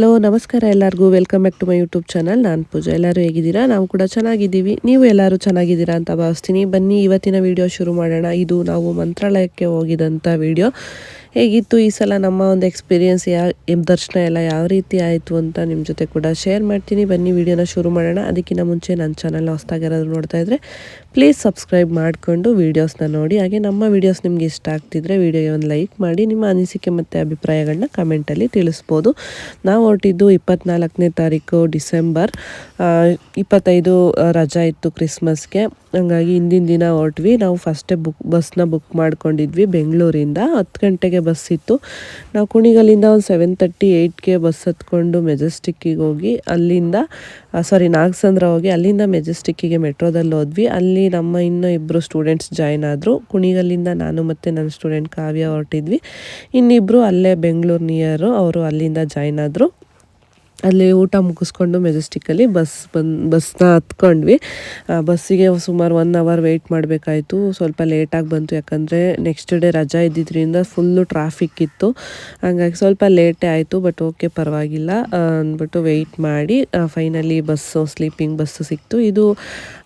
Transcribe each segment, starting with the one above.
Hello, ನಮಸ್ಕಾರ ಎಲ್ಲರಿಗೂ. Welcome back to my YouTube channel ನಾನು ಪೂಜಾ. ಎಲ್ಲರೂ ಹೇಗಿದ್ದೀರಾ? ನಾವು ಕೂಡ ಚೆನ್ನಾಗಿದ್ದೀವಿ. ನೀವು ಎಲ್ಲರೂ ಚೆನ್ನಾಗಿದ್ದೀರಾ ಅಂತ ಭಾವಿಸ್ತೀನಿ. ಬನ್ನಿ, ಇವತ್ತಿನ ವಿಡಿಯೋ ಶುರು ಮಾಡೋಣ. ಇದು ನಾವು ಮಂತ್ರಾಲಯಕ್ಕೆ ಹೋಗಿದಂಥ ವಿಡಿಯೋ ಹೇಗಿತ್ತು ಈ ಸಲ ನಮ್ಮ ಒಂದು ಎಕ್ಸ್ಪೀರಿಯೆನ್ಸ್ ಯಾವ ದರ್ಶನ ಎಲ್ಲ ಯಾವ ರೀತಿ ಆಯಿತು ಅಂತ ನಿಮ್ಮ ಜೊತೆ ಕೂಡ ಶೇರ್ ಮಾಡ್ತೀನಿ. ಬನ್ನಿ ವಿಡಿಯೋನ ಶುರು ಮಾಡೋಣ. ಅದಕ್ಕಿಂತ ಮುಂಚೆ ನನ್ನ ಚಾನಲ್ನ ಹೊಸ್ದಾಗಿರೋದು ನೋಡ್ತಾ ಇದ್ದರೆ ಪ್ಲೀಸ್ ಸಬ್ಸ್ಕ್ರೈಬ್ ಮಾಡಿಕೊಂಡು ವೀಡಿಯೋಸ್ನ ನೋಡಿ. ಹಾಗೆ ನಮ್ಮ ವೀಡಿಯೋಸ್ ನಿಮಗೆ ಇಷ್ಟ ಆಗ್ತಿದ್ರೆ ವೀಡಿಯೋಗೆ ಒಂದು ಲೈಕ್ ಮಾಡಿ, ನಿಮ್ಮ ಅನಿಸಿಕೆ ಮತ್ತು ಅಭಿಪ್ರಾಯಗಳನ್ನ ಕಮೆಂಟಲ್ಲಿ ತಿಳಿಸ್ಬೋದು. ನಾವು ಹೊರಟಿದ್ದು ಇಪ್ಪತ್ನಾಲ್ಕನೇ ತಾರೀಕು ಡಿಸೆಂಬರ್ ಇಪ್ಪತ್ತೈದು ರಜಾ ಇತ್ತು ಕ್ರಿಸ್ಮಸ್ಗೆ. ಹಂಗಾಗಿ ಹಿಂದಿನ ದಿನ ಹೊರಟ್ವಿ. ನಾವು ಫಸ್ಟೇ ಬುಕ್ ಬಸ್ನ ಬುಕ್ ಮಾಡ್ಕೊಂಡಿದ್ವಿ ಬೆಂಗಳೂರಿಂದ. ಹತ್ತು ಗಂಟೆಗೆ ಬಸ್ ಇತ್ತು. ನಾವು ಕುಣಿಗಲ್ಲಿಂದ ಒಂದು ಸೆವೆನ್ ತರ್ಟಿ ಏಯ್ಟ್ಗೆ ಬಸ್ ಹತ್ಕೊಂಡು ಮೆಜೆಸ್ಟಿಕ್ಕಿಗೆ ಹೋಗಿ ಅಲ್ಲಿಂದ ಸಾರಿ ನಾಗಸಂದ್ರ ಹೋಗಿ ಅಲ್ಲಿಂದ ಮೆಜೆಸ್ಟಿಕ್ಕಿಗೆ ಮೆಟ್ರೋದಲ್ಲಿ ಹೋದ್ವಿ. ಅಲ್ಲಿ ನಮ್ಮ ಇನ್ನೂ ಇಬ್ಬರು ಸ್ಟೂಡೆಂಟ್ಸ್ ಜಾಯ್ನ್ ಆದರು. ಕುಣಿಗಲ್ಲಿಂದ ನಾನು ಮತ್ತು ನನ್ನ ಸ್ಟೂಡೆಂಟ್ ಕಾವ್ಯ ಹೊರಟಿದ್ವಿ. ಇನ್ನಿಬ್ಬರು ಅಲ್ಲೇ ಬೆಂಗಳೂರು ನಿಯರು ಅವರು ಅಲ್ಲಿಂದ ಜಾಯ್ನ್ ಆದರು. ಅಲ್ಲಿ ಊಟ ಮುಗಿಸ್ಕೊಂಡು ಮೆಜೆಸ್ಟಿಕ್ಕಲ್ಲಿ ಬಸ್ ಬಂದು, ಬಸ್ನ ಹತ್ಕೊಂಡ್ವಿ. ಬಸ್ಸಿಗೆ ಸುಮಾರು ಒನ್ ಅವರ್ ವೆಯ್ಟ್ ಮಾಡಬೇಕಾಯಿತು. ಸ್ವಲ್ಪ ಲೇಟಾಗಿ ಬಂತು, ಯಾಕಂದರೆ ನೆಕ್ಸ್ಟ್ ಡೇ ರಜಾ ಇದ್ದಿದ್ದರಿಂದ ಫುಲ್ಲು ಟ್ರಾಫಿಕ್ ಇತ್ತು. ಹಾಗಾಗಿ ಸ್ವಲ್ಪ ಲೇಟೇ ಆಯಿತು ಬಟ್ ಓಕೆ ಪರವಾಗಿಲ್ಲ ಅಂದ್ಬಿಟ್ಟು ವೆಯ್ಟ್ ಮಾಡಿ ಫೈನಲಿ ಬಸ್ಸು ಸ್ಲೀಪಿಂಗ್ ಬಸ್ಸು ಸಿಕ್ತು. ಇದು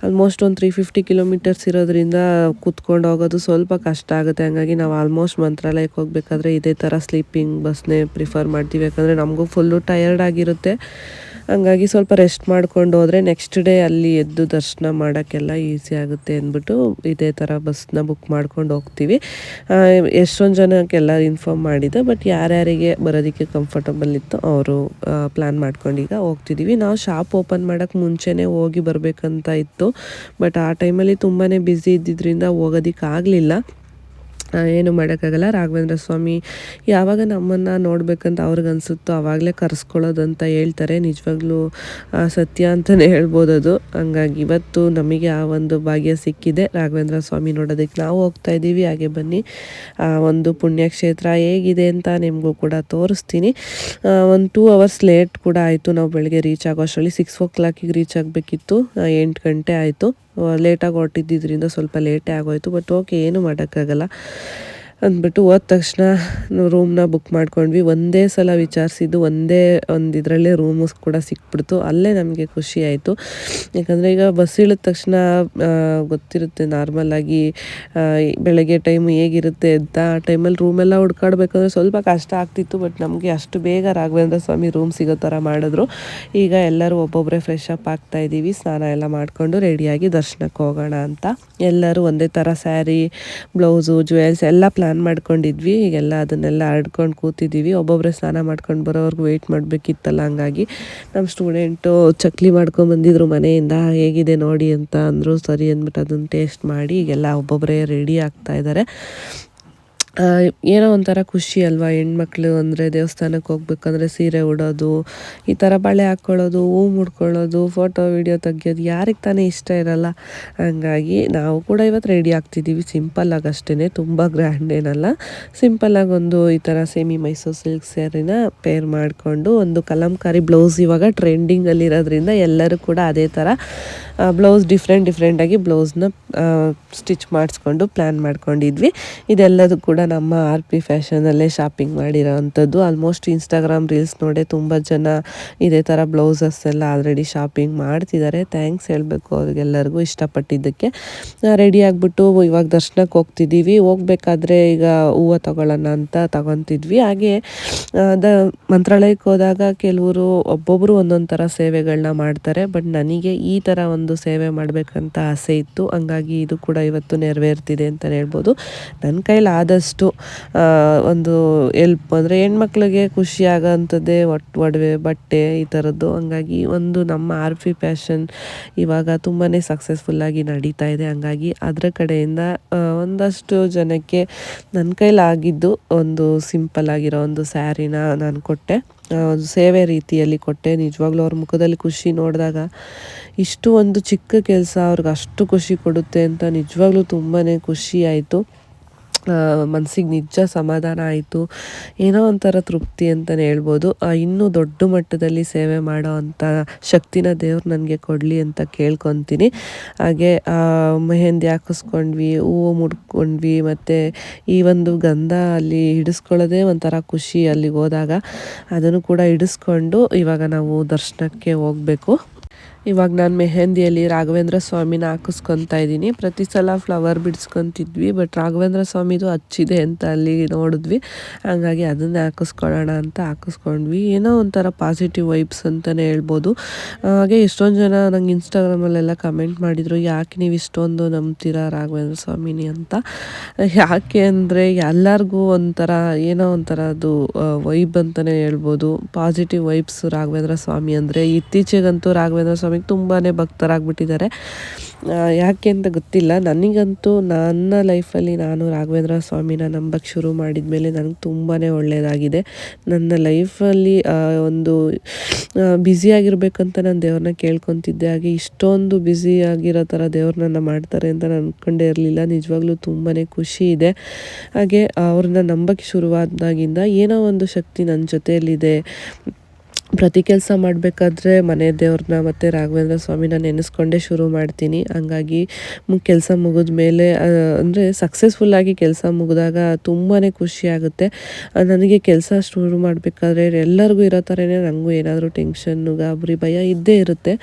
ಆಲ್ಮೋಸ್ಟ್ ಒಂದು ತ್ರೀ ಫಿಫ್ಟಿ ಕಿಲೋಮೀಟರ್ಸ್ ಇರೋದ್ರಿಂದ ಕೂತ್ಕೊಂಡು ಹೋಗೋದು ಸ್ವಲ್ಪ ಕಷ್ಟ ಆಗುತ್ತೆ. ಹಾಗಾಗಿ ನಾವು ಆಲ್ಮೋಸ್ಟ್ ಮಂತ್ರಾಲಯಕ್ಕೆ ಹೋಗಬೇಕಾದ್ರೆ ಇದೇ ಥರ ಸ್ಲೀಪಿಂಗ್ ಬಸ್ನೇ ಪ್ರಿಫರ್ ಮಾಡ್ತೀವಿ. ಯಾಕಂದರೆ ನಮಗೂ ಫುಲ್ಲು ಟಯರ್ಡ್ ಆಗಿರುತ್ತೆ. ಹಂಗಾಗಿ ಸ್ವಲ್ಪ ರೆಸ್ಟ್ ಮಾಡ್ಕೊಂಡು ಹೋದರೆ ನೆಕ್ಸ್ಟ್ ಡೇ ಅಲ್ಲಿ ಎದ್ದು ದರ್ಶನ ಮಾಡೋಕ್ಕೆಲ್ಲ ಈಸಿ ಆಗುತ್ತೆ ಅಂದ್ಬಿಟ್ಟು ಇದೇ ಥರ ಬಸ್ನ ಬುಕ್ ಮಾಡ್ಕೊಂಡು ಹೋಗ್ತೀವಿ. ಎಷ್ಟೊಂದು ಜನಕ್ಕೆಲ್ಲ ಇನ್ಫಾರ್ಮ್ ಮಾಡಿದೆ ಬಟ್ ಯಾರ್ಯಾರಿಗೆ ಬರೋದಕ್ಕೆ ಕಂಫರ್ಟಬಲ್ ಇತ್ತು ಅವರು ಪ್ಲ್ಯಾನ್ ಮಾಡ್ಕೊಂಡು ಈಗ ಹೋಗ್ತಿದ್ದೀವಿ ನಾವು ಶಾಪ್ ಓಪನ್ ಮಾಡೋಕ್ಕೆ ಮುಂಚೆನೇ ಹೋಗಿ ಬರಬೇಕಂತ ಇತ್ತು ಬಟ್ ಆ ಟೈಮಲ್ಲಿ ತುಂಬಾ ಬ್ಯುಸಿ ಇದ್ದಿದ್ದರಿಂದ ಹೋಗೋದಕ್ಕೆ ಆಗಲಿಲ್ಲ ಆ, ಏನು ಮಾಡೋಕ್ಕಾಗಲ್ಲ. ರಾಘವೇಂದ್ರ ಸ್ವಾಮಿ ಯಾವಾಗ ನಮ್ಮನ್ನು ನೋಡಬೇಕಂತ ಅವ್ರಿಗೆ ಅನಿಸುತ್ತೋ ಆವಾಗಲೇ ಕರೆಸ್ಕೊಳ್ಳೋದಂತ ಹೇಳ್ತಾರೆ. ನಿಜವಾಗ್ಲೂ ಸತ್ಯ ಅಂತಲೇ ಹೇಳ್ಬೋದು ಅದು ಹಂಗಾಗಿ ಇವತ್ತು ನಮಗೆ ಆ ಒಂದು ಭಾಗ್ಯ ಸಿಕ್ಕಿದೆ. ರಾಘವೇಂದ್ರ ಸ್ವಾಮಿ ನೋಡೋದಕ್ಕೆ ನಾವು ಹೋಗ್ತಾ ಇದ್ದೀವಿ. ಹಾಗೆ ಬನ್ನಿ. ಆ, ಒಂದು ಪುಣ್ಯಕ್ಷೇತ್ರ ಹೇಗಿದೆ ಅಂತ ನಿಮಗೂ ಕೂಡ ತೋರಿಸ್ತೀನಿ. ಒಂದು ಟೂ ಅವರ್ಸ್ ಲೇಟ್ ಕೂಡ ಆಯಿತು. ನಾವು ಬೆಳಗ್ಗೆ ರೀಚ್ ಆಗೋ ಅಷ್ಟರಲ್ಲಿ ಸಿಕ್ಸ್ ಓ ಕ್ಲಾಕಿಗೆ ರೀಚ್ ಆಗಬೇಕಿತ್ತು. ಎಂಟು ಗಂಟೆ ಆಯಿತು. ಲೇಟಾಗಿ ಹೊರಟಿದ್ದರಿಂದ ಸ್ವಲ್ಪ ಲೇಟೇ ಆಗೋಯ್ತು ಬಟ್ ಓಕೆ ಏನು ಮಾಡೋಕ್ಕಾಗಲ್ಲ. ಅಂದ್ಬಿಟ್ಟು ಹೋದ ತಕ್ಷಣ ರೂಮ್ನ ಬುಕ್ ಮಾಡ್ಕೊಂಡ್ವಿ. ಒಂದೇ ಸಲ ವಿಚಾರಿಸಿದ್ದು ಒಂದೇ ಒಂದು ಇದರಲ್ಲೇ ರೂಮು ಕೂಡ ಸಿಕ್ಬಿಡ್ತು. ಅಲ್ಲೇ ನಮಗೆ ಖುಷಿ ಆಯಿತು. ಯಾಕಂದರೆ ಈಗ ಬಸ್ ಇಳಿದ ತಕ್ಷಣ ಗೊತ್ತಿರುತ್ತೆ ನಾರ್ಮಲಾಗಿ ಬೆಳಗ್ಗೆ ಟೈಮ್ ಹೇಗಿರುತ್ತೆ ಅಂತ. ಆ ಟೈಮಲ್ಲಿ ರೂಮೆಲ್ಲ ಹುಡ್ಕಾಡ್ಬೇಕಂದ್ರೆ ಸ್ವಲ್ಪ ಕಷ್ಟ ಆಗ್ತಿತ್ತು ಬಟ್ ನಮಗೆ ಅಷ್ಟು ಬೇಗ ರಾಘವೇಂದ್ರ ಸ್ವಾಮಿ ರೂಮ್ ಸಿಗೋ ಥರ ಮಾಡಿದ್ರು. ಈಗ ಎಲ್ಲರೂ ಒಬ್ಬೊಬ್ಬರೇ ಫ್ರೆಶ್ ಅಪ್ ಆಗ್ತಾ ಇದ್ದೀವಿ ಸ್ನಾನ ಎಲ್ಲ ಮಾಡಿಕೊಂಡು ರೆಡಿಯಾಗಿ ದರ್ಶನಕ್ಕೆ ಹೋಗೋಣ ಅಂತ. ಎಲ್ಲರೂ ಒಂದೇ ಥರ ಸ್ಯಾರಿ ಬ್ಲೌಸು ಜ್ಯುವೆಲ್ಸ್ ಎಲ್ಲ ಪ್ಲ್ಯಾನ್ ಮಾಡ್ಕೊಂಡಿದ್ವಿ. ಈಗೆಲ್ಲ ಅದನ್ನೆಲ್ಲ ಆಡ್ಕೊಂಡು ಕೂತಿದ್ದೀವಿ. ಒಬ್ಬೊಬ್ಬರೇ ಸ್ನಾನ ಮಾಡ್ಕೊಂಡು ಬರೋವರೆಗೂ ವೆಯ್ಟ್ ಮಾಡಬೇಕಿತ್ತಲ್ಲ ಹಂಗಾಗಿ ನಮ್ಮ ಸ್ಟೂಡೆಂಟು ಚಕ್ಲಿ ಮಾಡ್ಕೊಂಡು ಬಂದಿದ್ರು ಮನೆಯಿಂದ. ಹೇಗಿದೆ ನೋಡಿ ಅಂತ ಅಂದರು. ಸರಿ ಅಂದ್ಬಿಟ್ಟು ಅದನ್ನು ಟೇಸ್ಟ್ ಮಾಡಿ ಈಗೆಲ್ಲ ಒಬ್ಬೊಬ್ಬರೇ ರೆಡಿ ಆಗ್ತಾ ಇದ್ದಾರೆ ಏನೋ ಒಂಥರ ಖುಷಿ ಅಲ್ವಾ ಹೆಣ್ಮಕ್ಳು ಅಂದರೆ ದೇವಸ್ಥಾನಕ್ಕೆ ಹೋಗ್ಬೇಕಂದ್ರೆ ಸೀರೆ ಉಡೋದು, ಈ ಥರ ಬಳೆ ಹಾಕ್ಕೊಳ್ಳೋದು ಹೂ ಮುಡ್ಕೊಳ್ಳೋದು ಫೋಟೋ ವಿಡಿಯೋ ತೆಗಿಯೋದು ಯಾರಿಗೆ ತಾನೇ ಇಷ್ಟ ಇರಲ್ಲ. ಹಂಗಾಗಿ ನಾವು ಕೂಡ ಇವತ್ತು ರೆಡಿ ಆಗ್ತಿದ್ದೀವಿ ಸಿಂಪಲ್ಲಾಗಿ ಅಷ್ಟೇ ತುಂಬ ಗ್ರ್ಯಾಂಡ್ ಏನಲ್ಲ. ಸಿಂಪಲ್ಲಾಗಿ ಒಂದು ಈ ಥರ ಸೆಮಿ ಮೈಸೂರು ಸಿಲ್ಕ್ ಸ್ಯಾರಿನ ಪೇರ್ ಮಾಡಿಕೊಂಡು ಒಂದು ಕಲಂಕಾರಿ ಬ್ಲೌಸ್ ಇವಾಗ ಟ್ರೆಂಡಿಂಗಲ್ಲಿರೋದ್ರಿಂದ ಎಲ್ಲರೂ ಕೂಡ ಅದೇ ಥರ ಬ್ಲೌಸ್ ಡಿಫ್ರೆಂಟ್ ಡಿಫ್ರೆಂಟಾಗಿ ಬ್ಲೌಸ್ನ ಸ್ಟಿಚ್ ಮಾಡಿಸ್ಕೊಂಡು ಪ್ಲ್ಯಾನ್ ಮಾಡ್ಕೊಂಡಿದ್ವಿ. ಇದೆಲ್ಲದೂ ಕೂಡ ನಮ್ಮ ಆರ್ ಪಿ ಫ್ಯಾಷನಲ್ಲೇ ಶಾಪಿಂಗ್ ಮಾಡಿರೋ ಅಂಥದ್ದು ಆಲ್ಮೋಸ್ಟ್ ಇನ್ಸ್ಟಾಗ್ರಾಮ್ ರೀಲ್ಸ್ ನೋಡೇ ತುಂಬ ಜನ ಇದೇ ಥರ ಬ್ಲೌಸಸ್ ಎಲ್ಲ ಆಲ್ರೆಡಿ ಶಾಪಿಂಗ್ ಮಾಡ್ತಿದ್ದಾರೆ ಥ್ಯಾಂಕ್ಸ್ ಹೇಳಬೇಕು ಅವ್ರಿಗೆಲ್ಲರಿಗೂ ಇಷ್ಟಪಟ್ಟಿದ್ದಕ್ಕೆ. ರೆಡಿ ಆಗಿಬಿಟ್ಟು ಇವಾಗ ದರ್ಶನಕ್ಕೆ ಹೋಗ್ತಿದ್ದೀವಿ ಹೋಗ್ಬೇಕಾದ್ರೆ ಈಗ ಹೂವು ತಗೊಳ್ಳೋಣ ಅಂತ ತಗೊತಿದ್ವಿ. ಹಾಗೆ ದ, ಮಂತ್ರಾಲಯಕ್ಕೆ ಹೋದಾಗ ಕೆಲವರು ಒಬ್ಬೊಬ್ಬರು ಒಂದೊಂದು ಥರ ಸೇವೆಗಳನ್ನ ಮಾಡ್ತಾರೆ. ಬಟ್ ನನಗೆ ಈ ಥರ ಒಂದು ಸೇವೆ ಮಾಡಬೇಕಂತ ಆಸೆ ಇತ್ತು. ಹಂಗಾಗಿ ಇದು ಕೂಡ ಇವತ್ತು ನೆರವೇರ್ತಿದೆ ಅಂತ ಹೇಳ್ಬೋದು. ನನ್ನ ಕೈಲಿ ಆದಷ್ಟು ಒಂದು ಎಲ್ಪ್ ಅಂದರೆ ಹೆಣ್ಮಕ್ಳಿಗೆ ಖುಷಿ ಆಗೋಂಥದ್ದೇ ಒಟ್ಟು ಒಡವೆ, ಬಟ್ಟೆ ಈ ಥರದ್ದು ಹಂಗಾಗಿ ಒಂದು ನಮ್ಮ ಆರ್ ಪಿ ಫ್ಯಾಷನ್ ಇವಾಗ ತುಂಬಾ ಸಕ್ಸಸ್ಫುಲ್ಲಾಗಿ ನಡೀತಾ ಇದೆ. ಹಂಗಾಗಿ ಅದರ ಕಡೆಯಿಂದ ಒಂದಷ್ಟು ಜನಕ್ಕೆ ನನ್ನ ಕೈಲಾಗಿದ್ದು ಒಂದು ಸಿಂಪಲ್ ಆಗಿರೋ ಒಂದು ಸ್ಯಾರಿನ ನಾನು ಕೊಟ್ಟೆ. ಒಂದು ಸೇವೆ ರೀತಿಯಲ್ಲಿ ಕೊಟ್ಟೆ. ನಿಜವಾಗ್ಲೂ ಅವ್ರ ಮುಖದಲ್ಲಿ ಖುಷಿ ನೋಡಿದಾಗ ಇಷ್ಟು ಒಂದು ಚಿಕ್ಕ ಕೆಲಸ ಅವ್ರಿಗೆ ಅಷ್ಟು ಖುಷಿ ಕೊಡುತ್ತೆ ಅಂತ ನಿಜವಾಗ್ಲೂ ತುಂಬಾ ಖುಷಿ ಆಯಿತು. ಮನಸ್ಸಿಗೆ ನಿಜ ಸಮಾಧಾನ ಆಯಿತು. ಏನೋ ಒಂಥರ ತೃಪ್ತಿ ಅಂತಲೇ ಹೇಳ್ಬೋದು. ಇನ್ನೂ ದೊಡ್ಡ ಮಟ್ಟದಲ್ಲಿ ಸೇವೆ ಮಾಡೋ ಅಂಥ ಶಕ್ತಿನ ದೇವ್ರು ನನಗೆ ಕೊಡಲಿ ಅಂತ ಕೇಳ್ಕೊತೀನಿ. ಹಾಗೆ ಮೆಹಂದಿ ಹಾಕಿಸ್ಕೊಂಡ್ವಿ, ಹೂವು ಮುಡ್ಕೊಂಡ್ವಿ ಮತ್ತು ಈ ಒಂದು ಗಂಧ ಅಲ್ಲಿ ಹಿಡಿಸ್ಕೊಳ್ಳೋದೇ ಒಂಥರ ಖುಷಿ ಅಲ್ಲಿಗೆ ಹೋದಾಗ. ಅದನ್ನು ಕೂಡ ಹಿಡಿಸ್ಕೊಂಡು ಇವಾಗ ನಾವು ದರ್ಶನಕ್ಕೆ ಹೋಗಬೇಕು. ಇವಾಗ ನಾನು ಮೆಹಂದಿಯಲ್ಲಿ ರಾಘವೇಂದ್ರ ಸ್ವಾಮಿನ ಹಾಕಿಸ್ಕೊತಾ ಇದ್ದೀನಿ. ಪ್ರತಿ ಸಲ ಫ್ಲವರ್ ಬಿಡಿಸ್ಕೊತಿದ್ವಿ ಬಟ್ ರಾಘವೇಂದ್ರ ಸ್ವಾಮಿದು ಹಚ್ಚಿದೆ ಅಂತ ಅಲ್ಲಿ ನೋಡಿದ್ವಿ. ಹಾಗಾಗಿ ಅದನ್ನೇ ಹಾಕಿಸ್ಕೊಳ್ಳೋಣ ಅಂತ ಹಾಕಿಸ್ಕೊಂಡ್ವಿ. ಏನೋ ಒಂಥರ ಪಾಸಿಟಿವ್ ವೈಬ್ಸ್ ಅಂತಲೇ ಹೇಳ್ಬೋದು. ಹಾಗೆ ಎಷ್ಟೊಂದು ಜನ ನಂಗೆ ಇನ್ಸ್ಟಾಗ್ರಾಮಲ್ಲೆಲ್ಲ ಕಮೆಂಟ್ ಮಾಡಿದರು, ಯಾಕೆ ನೀವು ಇಷ್ಟೊಂದು ನಂಬ್ತೀರಾ ರಾಘವೇಂದ್ರ ಸ್ವಾಮಿನಿ ಅಂತ? ಯಾಕೆ ಅಂದರೆ ಎಲ್ಲರಿಗೂ ಒಂಥರ ಏನೋ ಒಂಥರ ಅದು ವೈಬ್ ಅಂತಲೇ ಹೇಳ್ಬೋದು. ಪಾಸಿಟಿವ್ ವೈಬ್ಸ್ ರಾಘವೇಂದ್ರ ಸ್ವಾಮಿ ಅಂದರೆ ಇತ್ತೀಚೆಗಂತೂ ರಾಘವೇಂದ್ರ ಸ್ವಾಮಿಗೆ ತುಂಬಾ ಭಕ್ತರಾಗ್ಬಿಟ್ಟಿದ್ದಾರೆ. ಯಾಕೆ ಅಂತ ಗೊತ್ತಿಲ್ಲ. ನನಗಂತೂ ನನ್ನ ಲೈಫಲ್ಲಿ ನಾನು ರಾಘವೇಂದ್ರ ಸ್ವಾಮಿನ ನಂಬಕ್ಕೆ ಶುರು ಮಾಡಿದ ಮೇಲೆ ನನಗೆ ತುಂಬಾ ಒಳ್ಳೆಯದಾಗಿದೆ ನನ್ನ ಲೈಫಲ್ಲಿ ಒಂದು ಬ್ಯುಸಿಯಾಗಿರ್ಬೇಕಂತ ನಾನು ದೇವ್ರನ್ನ ಕೇಳ್ಕೊತಿದ್ದೆ. ಹಾಗೆ ಇಷ್ಟೊಂದು ಬ್ಯುಸಿ ಆಗಿರೋ ಥರ ದೇವ್ರನ್ನ ಮಾಡ್ತಾರೆ ಅಂತ ನಾನು ಅಂದ್ಕೊಂಡೇ ಇರಲಿಲ್ಲ. ನಿಜವಾಗ್ಲೂ ತುಂಬಾ ಖುಷಿ ಇದೆ. ಹಾಗೆ ಅವ್ರನ್ನ ನಂಬಕ್ಕೆ ಶುರುವಾದಾಗಿಂದ ಏನೋ ಒಂದು ಶಕ್ತಿ ನನ್ನ ಜೊತೆಯಲ್ಲಿದೆ. ಪ್ರತಿ ಕೆಲಸ ಮಾಡಬೇಕಾದ್ರೆ ಮನೆ ದೇವ್ರನ್ನ ಮತ್ತು ರಾಘವೇಂದ್ರ ಸ್ವಾಮಿನ ನೆನೆಸ್ಕೊಂಡೇ ಶುರು ಮಾಡ್ತೀನಿ. ಹಂಗಾಗಿ ಕೆಲಸ ಮುಗಿದ ಮೇಲೆ ಅಂದರೆ ಸಕ್ಸಸ್ಫುಲ್ಲಾಗಿ ಕೆಲಸ ಮುಗಿದಾಗ ತುಂಬಾ ಖುಷಿ ಆಗುತ್ತೆ. ನನಗೆ ಕೆಲಸ ಶುರು ಮಾಡಬೇಕಾದ್ರೆ ಎಲ್ಲರಿಗೂ ಇರೋ ಥರನೇ ನನಗೂ ಏನಾದರೂ ಟೆನ್ಷನ್ನು ಗಾಬರಿ, ಭಯ ಇದ್ದೇ ಇರುತ್ತೆ.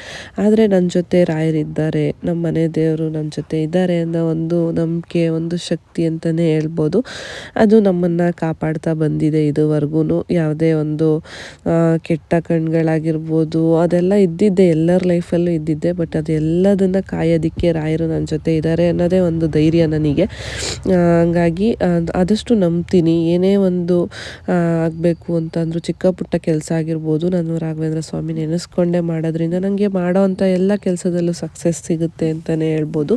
ಆದರೆ ನನ್ನ ಜೊತೆ ರಾಯರಿದ್ದಾರೆ ನಮ್ಮ ಮನೆ ದೇವರು ನಮ್ಮ ಜೊತೆ ಇದ್ದಾರೆ ಅನ್ನೋ ಒಂದು ನಂಬಿಕೆ, ಒಂದು ಶಕ್ತಿ ಅಂತಲೇ ಹೇಳ್ಬೋದು. ಅದು ನಮ್ಮನ್ನು ಕಾಪಾಡ್ತಾ ಬಂದಿದೆ ಇದುವರೆಗೂ ಯಾವುದೇ ಒಂದು ಕೆಟ್ಟ ಕಣ್ಗಳಾಗಿರ್ಬೋದು ಅದೆಲ್ಲ ಇದ್ದಿದ್ದೆ ಎಲ್ಲರ ಲೈಫಲ್ಲೂ ಇದ್ದಿದ್ದೆ ಬಟ್ ಅದೆಲ್ಲದನ್ನು ಕಾಯೋದಿಕ್ಕೆ ರಾಯರು ನನ್ನ ಜೊತೆ ಇದ್ದಾರೆ ಅನ್ನೋದೇ ಒಂದು ಧೈರ್ಯ ನನಗೆ. ಹಂಗಾಗಿ ಆದಷ್ಟು ನಂಬ್ತೀನಿ. ಏನೇ ಒಂದು ಆಗಬೇಕು ಅಂತಂದರೂ ಚಿಕ್ಕ ಪುಟ್ಟ ಕೆಲಸ ಆಗಿರ್ಬೋದು. ನಾನು ರಾಘವೇಂದ್ರ ಸ್ವಾಮಿ ನೆನೆಸ್ಕೊಂಡೇ ಮಾಡೋದ್ರಿಂದ ನನಗೆ ಮಾಡೋ ಅಂಥ ಎಲ್ಲ ಕೆಲಸದಲ್ಲೂ ಸಕ್ಸಸ್ ಸಿಗುತ್ತೆ ಅಂತಲೇ ಹೇಳ್ಬೋದು.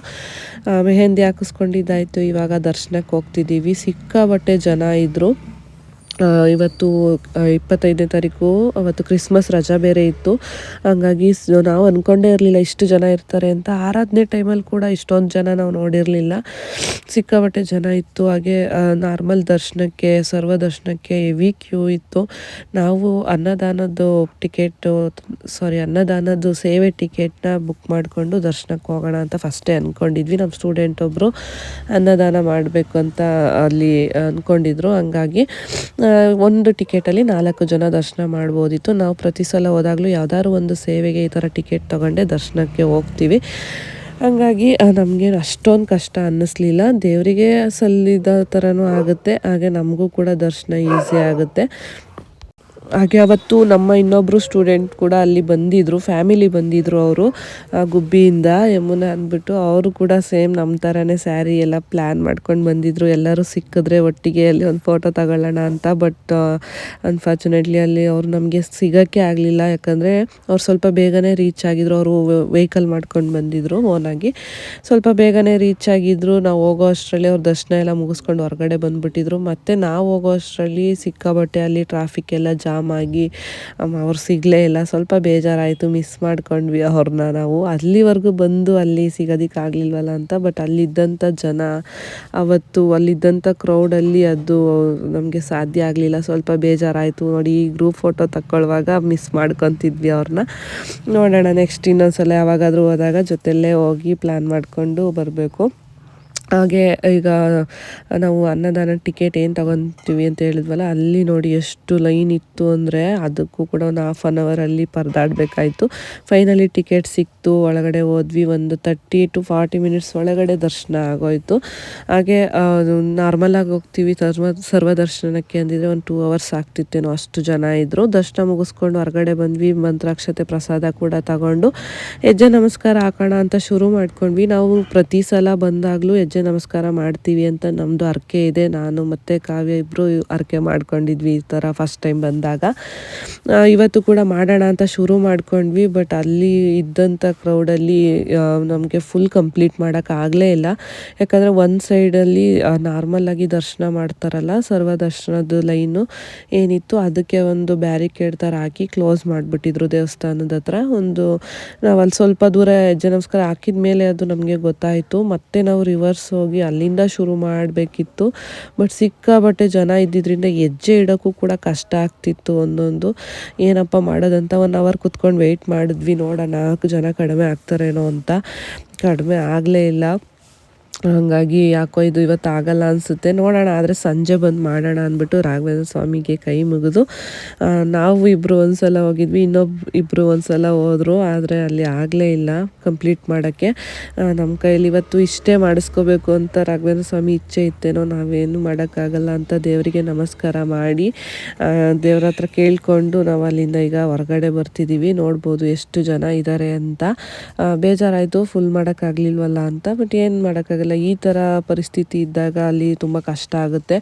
ಮೆಹೆಂದಿ ಹಾಕಿಸ್ಕೊಂಡಿದ್ದಾಯಿತು. ಇವಾಗ ದರ್ಶನಕ್ಕೆ ಹೋಗ್ತಿದ್ದೀವಿ. ಸಿಕ್ಕಾಬಟ್ಟೆ ಜನ ಇದ್ದರು ಇವತ್ತು ಇಪ್ಪತ್ತೈದನೇ ತಾರೀಕು, ಅವತ್ತು ಕ್ರಿಸ್ಮಸ್ ರಜಾ ಬೇರೆ ಇತ್ತು. ಹಂಗಾಗಿ ನಾವು ಅಂದ್ಕೊಂಡೇ ಇರಲಿಲ್ಲ ಇಷ್ಟು ಜನ ಇರ್ತಾರೆ ಅಂತ. ಆರಾಧನೆ ಟೈಮಲ್ಲಿ ಕೂಡ ಇಷ್ಟೊಂದು ಜನ ನಾವು ನೋಡಿರಲಿಲ್ಲ. ಸಿಕ್ಕಾಪಟ್ಟೆ ಜನ ಇತ್ತು. ಹಾಗೆ ನಾರ್ಮಲ್ ದರ್ಶನಕ್ಕೆ, ಸರ್ವ ದರ್ಶನಕ್ಕೆ ಹೆವಿ ಕ್ಯೂ ಇತ್ತು. ನಾವು ಅನ್ನದಾನದ್ದು ಟಿಕೆಟು, ಸಾರಿ, ಅನ್ನದಾನದ್ದು ಸೇವೆ ಟಿಕೆಟ್ನ ಬುಕ್ ಮಾಡಿಕೊಂಡು ದರ್ಶನಕ್ಕೆ ಹೋಗೋಣ ಅಂತ ಫಸ್ಟೇ ಅಂದ್ಕೊಂಡಿದ್ವಿ ನಮ್ಮ ಸ್ಟೂಡೆಂಟ್ ಒಬ್ಬರು ಅನ್ನದಾನ ಮಾಡಬೇಕು ಅಂತ ಅಲ್ಲಿ ಅಂದ್ಕೊಂಡಿದ್ರು ಹಂಗಾಗಿ ಒಂದು ಟಿಕೆಟಲ್ಲಿ ನಾಲ್ಕು ಜನ ದರ್ಶನ ಮಾಡ್ಬೋದಿತ್ತು. ನಾವು ಪ್ರತಿ ಸಲ ಹೋದಾಗಲೂ ಯಾವ್ದಾದ್ರು ಒಂದು ಸೇವೆಗೆ ಈ ಥರ ಟಿಕೆಟ್ ತಗೊಂಡೆ ದರ್ಶನಕ್ಕೆ ಹೋಗ್ತೀವಿ. ಹಂಗಾಗಿ ನಮಗೆ ಅಷ್ಟೊಂದು ಕಷ್ಟ ಅನ್ನಿಸ್ಲಿಲ್ಲ. ದೇವರಿಗೆ ಸಲ್ಲಿದ ಥರನೂ ಆಗುತ್ತೆ. ಹಾಗೆ ನಮಗೂ ಕೂಡ ದರ್ಶನ ಈಸಿ ಆಗುತ್ತೆ. ಹಾಗೆ ಅವತ್ತು ನಮ್ಮ ಇನ್ನೊಬ್ಬರು ಸ್ಟೂಡೆಂಟ್ ಕೂಡ ಅಲ್ಲಿ ಬಂದಿದ್ದರು ಫ್ಯಾಮಿಲಿ ಬಂದಿದ್ದರು ಅವರು. ಗುಬ್ಬಿಯಿಂದ, ಯಮುನಾ ಅಂದ್ಬಿಟ್ಟು ಅವರು ಕೂಡ ಸೇಮ್ ನಮ್ಮ ಥರನೇ ಸ್ಯಾರಿ ಎಲ್ಲ ಪ್ಲ್ಯಾನ್ ಮಾಡ್ಕೊಂಡು ಬಂದಿದ್ದರು ಎಲ್ಲರೂ ಸಿಕ್ಕಿದ್ರೆ ಒಟ್ಟಿಗೆ ಅಲ್ಲಿ ಒಂದು ಫೋಟೋ ತಗೊಳ್ಳೋಣ ಅಂತ ಬಟ್ ಅನ್ಫಾರ್ಚುನೇಟ್ಲಿ ಅಲ್ಲಿ ಅವರು ನಮಗೆ ಸಿಗೋಕ್ಕೆ ಆಗಲಿಲ್ಲ. ಯಾಕಂದರೆ ಅವ್ರು ಸ್ವಲ್ಪ ಬೇಗನೆ ರೀಚ್ ಆಗಿದ್ರು. ಅವರು ವೆಹಿಕಲ್ ಮಾಡ್ಕೊಂಡು ಬಂದಿದ್ದರು ಓನಾಗಿ ಸ್ವಲ್ಪ ಬೇಗನೆ ರೀಚ್ ಆಗಿದ್ರು. ನಾವು ಹೋಗೋ ಅಷ್ಟರಲ್ಲಿ ಅವ್ರ ದರ್ಶನ ಎಲ್ಲ ಮುಗಿಸ್ಕೊಂಡು ಹೊರಗಡೆ ಬಂದುಬಿಟ್ಟಿದ್ರು. ಮತ್ತು ನಾವು ಹೋಗೋ ಅಷ್ಟರಲ್ಲಿ ಸಿಕ್ಕಾಬಟ್ಟೆ ಅಲ್ಲಿ ಟ್ರಾಫಿಕ್ ಎಲ್ಲ ಜಾಮ್ ಅಮ್, ಅವ್ರು ಸಿಗಲೇ ಇಲ್ಲ. ಸ್ವಲ್ಪ ಬೇಜಾರಾಯಿತು. ಮಿಸ್ ಮಾಡ್ಕೊಂಡ್ವಿ ಅವ್ರನ್ನ ನಾವು. ಅಲ್ಲಿವರೆಗೂ ಬಂದು ಅಲ್ಲಿ ಸಿಗೋದಕ್ಕಾಗಲಿಲ್ವಲ್ಲ ಅಂತ ಬಟ್ ಅಲ್ಲಿದ್ದಂಥ ಜನ ಅವತ್ತು ಅಲ್ಲಿದ್ದಂಥ ಕ್ರೌಡಲ್ಲಿ ಅದು ನಮಗೆ ಸಾಧ್ಯ ಆಗಲಿಲ್ಲ. ಸ್ವಲ್ಪ ಬೇಜಾರಾಯಿತು. ನೋಡಿ ಈ ಗ್ರೂಪ್ ಫೋಟೋ ತಕ್ಕೊಳ್ಳುವಾಗ ಮಿಸ್ ಮಾಡ್ಕೊತಿದ್ವಿ ಅವ್ರನ್ನ ನೋಡೋಣ ನೆಕ್ಸ್ಟ್ ಇನ್ನೊಂದ್ಸಲ ಯಾವಾಗಾದರೂ ಹೋದಾಗ ಜೊತೆಯಲ್ಲೇ ಹೋಗಿ ಪ್ಲ್ಯಾನ್ ಮಾಡಿಕೊಂಡು ಬರಬೇಕು. ಹಾಗೆ ಈಗ ನಾವು ಅನ್ನದಾನ ಟಿಕೆಟ್ ಏನು ತಗೊತೀವಿ ಅಂತ ಹೇಳಿದ್ವಲ್ಲ, ಅಲ್ಲಿ ನೋಡಿ ಎಷ್ಟು ಲೈನ್ ಇತ್ತು ಅಂದರೆ ಅದಕ್ಕೂ ಕೂಡ ಒಂದು ಹಾಫ್ ಆನ್ ಅವರಲ್ಲಿ ಪರದಾಡಬೇಕಾಯಿತು. ಫೈನಲಿ ಟಿಕೆಟ್ ಸಿಕ್ತು, ಒಳಗಡೆ ಹೋದ್ವಿ, ಒಂದು ತರ್ಟಿ ಟು ಫಾರ್ಟಿ ಮಿನಿಟ್ಸ್ ಒಳಗಡೆ ದರ್ಶನ ಆಗೋಯ್ತು. ಹಾಗೆ ನಾರ್ಮಲಾಗಿ ಹೋಗ್ತೀವಿ, ಸರ್ವ ಸರ್ವ ದರ್ಶನಕ್ಕೆ ಅಂದಿದ್ರೆ ಒಂದು ಟೂ ಅವರ್ಸ್ ಆಗ್ತಿತ್ತೇನೋ ಅಷ್ಟು ಜನ ಇದ್ದರು ದರ್ಶನ ಮುಗಿಸ್ಕೊಂಡು ಹೊರಗಡೆ ಬಂದ್ವಿ, ಮಂತ್ರಾಕ್ಷತೆ ಪ್ರಸಾದ ಕೂಡ ತಗೊಂಡು. ಹೆಜ್ಜೆ ನಮಸ್ಕಾರ ಹಾಕೋಣ ಅಂತ ಶುರು ಮಾಡ್ಕೊಂಡ್ವಿ. ನಾವು ಪ್ರತಿ ಸಲ ಬಂದಾಗಲೂ ಹೆಜ್ಜೆ ನಮಸ್ಕಾರ ಮಾಡ್ತೀವಿ ಅಂತ ನಮ್ಮದು ಹರಕೆ ಇದೆ. ನಾನು ಮತ್ತು ಕಾವ್ಯ ಇಬ್ಬರು ಹರಕೆ ಮಾಡ್ಕೊಂಡಿದ್ವಿ ಈ ಥರ ಫಸ್ಟ್ ಟೈಮ್ ಬಂದಾಗ. ಇವತ್ತು ಕೂಡ ಮಾಡೋಣ ಅಂತ ಶುರು ಮಾಡ್ಕೊಂಡ್ವಿ ಬಟ್ ಅಲ್ಲಿ ಇದ್ದಂಥ ಕ್ರೌಡಲ್ಲಿ ನಮಗೆ ಫುಲ್ ಕಂಪ್ಲೀಟ್ ಮಾಡೋಕ್ಕಾಗಲೇ ಇಲ್ಲ. ಯಾಕಂದರೆ ಒಂದು ಸೈಡಲ್ಲಿ ನಾರ್ಮಲಾಗಿ ದರ್ಶನ ಮಾಡ್ತಾರಲ್ಲ ಸರ್ವ ದರ್ಶನದ ಲೈನು ಏನಿತ್ತು, ಅದಕ್ಕೆ ಒಂದು ಬ್ಯಾರಿಕೇಡ್ ಥರ ಹಾಕಿ ಕ್ಲೋಸ್ ಮಾಡಿಬಿಟ್ಟಿದ್ರು ದೇವಸ್ಥಾನದ ಹತ್ರ. ಒಂದು ನಾವು ಅಲ್ಲಿ ಸ್ವಲ್ಪ ದೂರ ಹೆಜ್ಜೆ ನಮಸ್ಕಾರ ಹಾಕಿದ ಮೇಲೆ ಅದು ನಮಗೆ ಗೊತ್ತಾಯಿತು. ಮತ್ತೆ ನಾವು ರಿವರ್ಸ್ ಹೋಗಿ ಅಲ್ಲಿಂದ ಶುರು ಮಾಡಬೇಕಿತ್ತು. ಬಟ್ ಸಿಕ್ಕಾಬಟ್ಟೆ ಜನ ಇದ್ದಿದ್ದರಿಂದ ಹೆಜ್ಜೆ ಇಡೋಕ್ಕೂ ಕೂಡ ಕಷ್ಟ ಆಗ್ತಿತ್ತು ಒಂದೊಂದು. ಏನಪ್ಪ ಮಾಡೋದಂತ ಒನ್ ಅವರ್ ಕುತ್ಕೊಂಡು ವೆಯ್ಟ್ ಮಾಡಿದ್ವಿ. ನೋಡೋಣ, ನಾಲ್ಕು ಜನ ಕಡಿಮೆ ಆಗ್ತಾರೇನೋ ಅಂತ. ಕಡಿಮೆ ಆಗಲೇ ಇಲ್ಲ. ಹಾಗಾಗಿ ಯಾಕೋ ಇದು ಇವತ್ತು ಆಗಲ್ಲ ಅನಿಸುತ್ತೆ. ನೋಡೋಣ, ಆದರೆ ಸಂಜೆ ಬಂದು ಮಾಡೋಣ ಅಂದ್ಬಿಟ್ಟು ರಾಘವೇಂದ್ರ ಸ್ವಾಮಿಗೆ ಕೈ ಮುಗಿದು ನಾವು ಇಬ್ಬರು ಒಂದ್ಸಲ ಹೋಗಿದ್ವಿ ಇನ್ನೊಬ್ಬ ಇಬ್ಬರು ಒಂದ್ಸಲ ಹೋದರು, ಆದರೆ ಅಲ್ಲಿ ಆಗಲೇ ಇಲ್ಲ ಕಂಪ್ಲೀಟ್ ಮಾಡೋಕ್ಕೆ. ನಮ್ಮ ಕೈಯಲ್ಲಿ ಇವತ್ತು ಇಷ್ಟೇ ಮಾಡಿಸ್ಕೋಬೇಕು ಅಂತ ರಾಘವೇಂದ್ರ ಸ್ವಾಮಿ ಇಚ್ಛೆ ಇತ್ತೇನೋ, ನಾವೇನು ಮಾಡೋಕ್ಕಾಗಲ್ಲ ಅಂತ ದೇವರಿಗೆ ನಮಸ್ಕಾರ ಮಾಡಿ ದೇವ್ರ ಹತ್ರ ಕೇಳಿಕೊಂಡು ನಾವು ಅಲ್ಲಿಂದ ಈಗ ಹೊರಗಡೆ ಬರ್ತಿದ್ದೀವಿ ನೋಡ್ಬೋದು ಎಷ್ಟು ಜನ ಇದ್ದಾರೆ ಅಂತ. ಬೇಜಾರಾಯಿತು ಫುಲ್ ಮಾಡೋಕ್ಕಾಗಲಿಲ್ವಲ್ಲ ಅಂತ ಬಟ್ ಏನು ಮಾಡೋಕ್ಕಾಗಲ್ಲ ಈ ಥರ ಪರಿಸ್ಥಿತಿ ಇದ್ದಾಗ ಅಲ್ಲಿ ತುಂಬ ಕಷ್ಟ ಆಗುತ್ತೆ.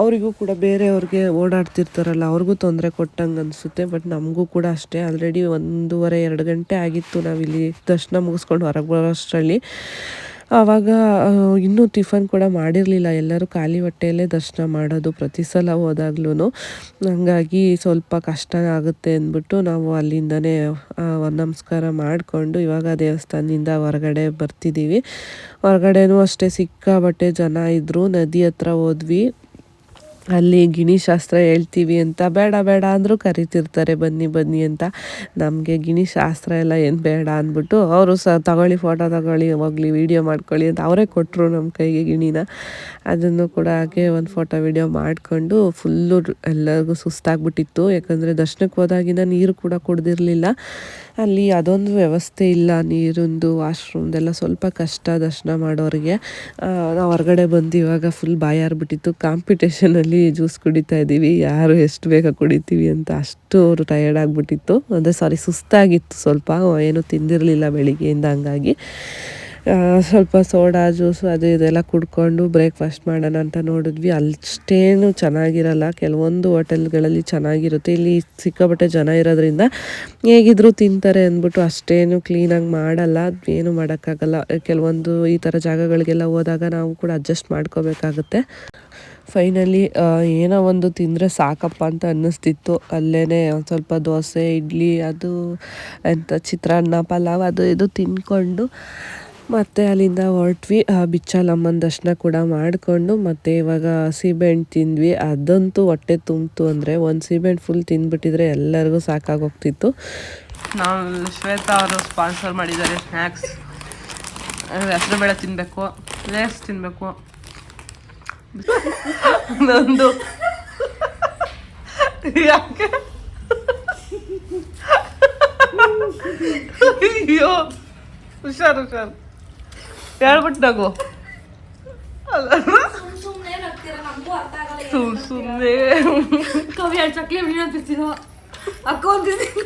ಅವರಿಗೂ ಕೂಡ ಬೇರೆಯವ್ರಿಗೆ ಓಡಾಡ್ತಿರ್ತಾರಲ್ಲ, ಅವ್ರಿಗೂ ತೊಂದರೆ ಕೊಟ್ಟಂಗೆ ಅನಿಸುತ್ತೆ ಬಟ್ ನಮಗೂ ಕೂಡ ಅಷ್ಟೇ. ಆಲ್ರೆಡಿ ಒಂದೂವರೆ, ಎರಡು ಗಂಟೆ ಆಗಿತ್ತು ನಾವಿಲ್ಲಿ ದರ್ಶನ ಮುಗಿಸ್ಕೊಂಡು ಹೊರಗೆ ಬರೋಷ್ಟರಲ್ಲಿ. ಆವಾಗ ಇನ್ನೂ ಟಿಫನ್ ಕೂಡ ಮಾಡಿರಲಿಲ್ಲ. ಎಲ್ಲರೂ ಖಾಲಿ ಹೊಟ್ಟೆಯಲ್ಲೇ ದರ್ಶನ ಮಾಡೋದು ಪ್ರತಿ ಸಲ ಹೋದಾಗ್ಲೂ ಹಂಗಾಗಿ ಸ್ವಲ್ಪ ಕಷ್ಟ ಆಗುತ್ತೆ ಅಂದ್ಬಿಟ್ಟು ನಾವು ಅಲ್ಲಿಂದನೇ ನಮಸ್ಕಾರ ಮಾಡಿಕೊಂಡು ಇವಾಗ ದೇವಸ್ಥಾನದಿಂದ ಹೊರಗಡೆ ಬರ್ತಿದ್ದೀವಿ. ಹೊರಗಡೆನೂ ಅಷ್ಟೇ ಸಿಕ್ಕಾಬಟ್ಟೆ ಜನ ಇದ್ದರು ನದಿ ಹತ್ರ ಹೋದ್ವಿ. ಅಲ್ಲಿ ಗಿಣಿಶಾಸ್ತ್ರ ಹೇಳ್ತೀವಿ ಅಂತ ಬೇಡ ಬೇಡ ಅಂದರೂ ಕರಿತಿರ್ತಾರೆ, ಬನ್ನಿ ಬನ್ನಿ ಅಂತ. ನಮಗೆ ಗಿಣಿಶಾಸ್ತ್ರ ಎಲ್ಲ ಏನು ಬೇಡ ಅಂದ್ಬಿಟ್ಟು ಅವರು ಸಹ ತಗೊಳ್ಳಿ ಫೋಟೋ ತಗೊಳ್ಳಿ, ಹೋಗ್ಲಿ ವೀಡಿಯೋ ಮಾಡ್ಕೊಳ್ಳಿ ಅಂತ ಅವರೇ ಕೊಟ್ಟರು ನಮ್ಮ ಕೈಗೆ ಗಿಣಿನ. ಅದನ್ನು ಕೂಡ ಹಾಗೆ ಒಂದು ಫೋಟೋ ವೀಡಿಯೋ ಮಾಡಿಕೊಂಡು ಫುಲ್ಲು ಎಲ್ಲರಿಗೂ ಸುಸ್ತಾಗ್ಬಿಟ್ಟಿತ್ತು. ಯಾಕಂದರೆ ದರ್ಶನಕ್ಕೆ ಹೋದಾಗಿನ ನೀರು ಕೂಡ ಕುಡ್ದಿರಲಿಲ್ಲ. ಅಲ್ಲಿ ಅದೊಂದು ವ್ಯವಸ್ಥೆ ಇಲ್ಲ, ನೀರಿಂದು ವಾಶ್ರೂಮ್ದೆಲ್ಲ ಸ್ವಲ್ಪ ಕಷ್ಟ ದರ್ಶನ ಮಾಡೋರಿಗೆ. ನಾವು ಹೊರಗಡೆ ಬಂದು ಇವಾಗ ಫುಲ್ ಬಾಯಾರ್ಬಿಟ್ಟಿತ್ತು. ಕಾಂಪಿಟೇಷನಲ್ಲಿ ಜ್ಯೂಸ್ ಕುಡಿತಾ ಇದ್ದೀವಿ. ಯಾರು ಎಷ್ಟು ಬೇಗ ಕುಡಿತೀವಿ ಅಂತ ಅಷ್ಟು ಅವರು ಟಯರ್ಡ್ ಆಗಿಬಿಟ್ಟಿತ್ತು. ಅಂದರೆ ಸಾರಿ ಸುಸ್ತಾಗಿತ್ತು ಸ್ವಲ್ಪ. ಏನು ತಿಂದಿರಲಿಲ್ಲ ಬೆಳಿಗ್ಗೆಯಿಂದ ಹಂಗಾಗಿ. ಸ್ವಲ್ಪ ಸೋಡಾ, ಜ್ಯೂಸು ಅದು ಇದೆಲ್ಲ ಕುಡ್ಕೊಂಡು ಬ್ರೇಕ್ಫಾಸ್ಟ್ ಮಾಡೋಣ ಅಂತ ನೋಡಿದ್ವಿ. ಅಷ್ಟೇನು ಚೆನ್ನಾಗಿರಲ್ಲ. ಕೆಲವೊಂದು ಹೋಟೆಲ್ಗಳಲ್ಲಿ ಚೆನ್ನಾಗಿರುತ್ತೆ. ಇಲ್ಲಿ ಸಿಕ್ಕಾಪಟ್ಟೆ ಜನ ಇರೋದ್ರಿಂದ ಹೇಗಿದ್ರು ತಿಂತಾರೆ ಅಂದ್ಬಿಟ್ಟು ಅಷ್ಟೇನು ಕ್ಲೀನಾಗಿ ಮಾಡಲ್ಲ. ಏನು ಮಾಡೋಕ್ಕಾಗಲ್ಲ. ಕೆಲವೊಂದು ಈ ಥರ ಜಾಗಗಳಿಗೆಲ್ಲ ಹೋದಾಗ ನಾವು ಕೂಡ ಅಡ್ಜಸ್ಟ್ ಮಾಡ್ಕೋಬೇಕಾಗುತ್ತೆ. ಫೈನಲಿ ಏನೋ ಒಂದು ತಿಂದರೆ ಸಾಕಪ್ಪ ಅಂತ ಅನ್ನಿಸ್ತಿತ್ತು. ಅಲ್ಲೇ ಒಂದು ಸ್ವಲ್ಪ ದೋಸೆ, ಇಡ್ಲಿ, ಅದು ಎಂಥ ಚಿತ್ರಾನ್ನ, ಪಲಾವ್, ಅದು ಇದು ತಿಂದ್ಕೊಂಡು ಮತ್ತು ಅಲ್ಲಿಂದ ಹೊರಟ್ವಿ. ಬಿಚ್ಚಾಲಮ್ಮನ ದರ್ಶನ ಕೂಡ ಮಾಡಿಕೊಂಡು ಮತ್ತು ಇವಾಗ ಸೀಬೆಹಣ್ಣು ತಿಂದ್ವಿ. ಅದಂತೂ ಹೊಟ್ಟೆ ತುಂಬಿತು ಅಂದರೆ ಒಂದು ಸೀಬೆಹಣ್ಣು ಫುಲ್ ತಿಂದ್ಬಿಟ್ಟಿದ್ರೆ ಎಲ್ಲರಿಗೂ ಸಾಕಾಗೋಗ್ತಿತ್ತು. ನಾವು ಶ್ವೇತಾ ಅವರು ಸ್ಪಾನ್ಸರ್ ಮಾಡಿದ್ದಾರೆ ಸ್ನ್ಯಾಕ್ಸ್ ಹೆಸರು ಬೇಳೆ ತಿನ್ನಬೇಕು ಲೇಸ್ ತಿನ್ನಬೇಕು ನಂದು. ಯಾಕೆ? ಅಯ್ಯೋ ಹುಷಾರು ಹುಷಾರು. ಹೇಳ್ಬಿಟ್ಟು ನಗು. ಸುಮ್ ಸುಮ್ಮನೆ ಕವಿ ಎರಡು ಚಕ್ಲಿ ಮೀನು ಅಂತಿರ್ತೀನೋ ಅಕ್ಕ ಅಂತಿರ್ತೀನಿ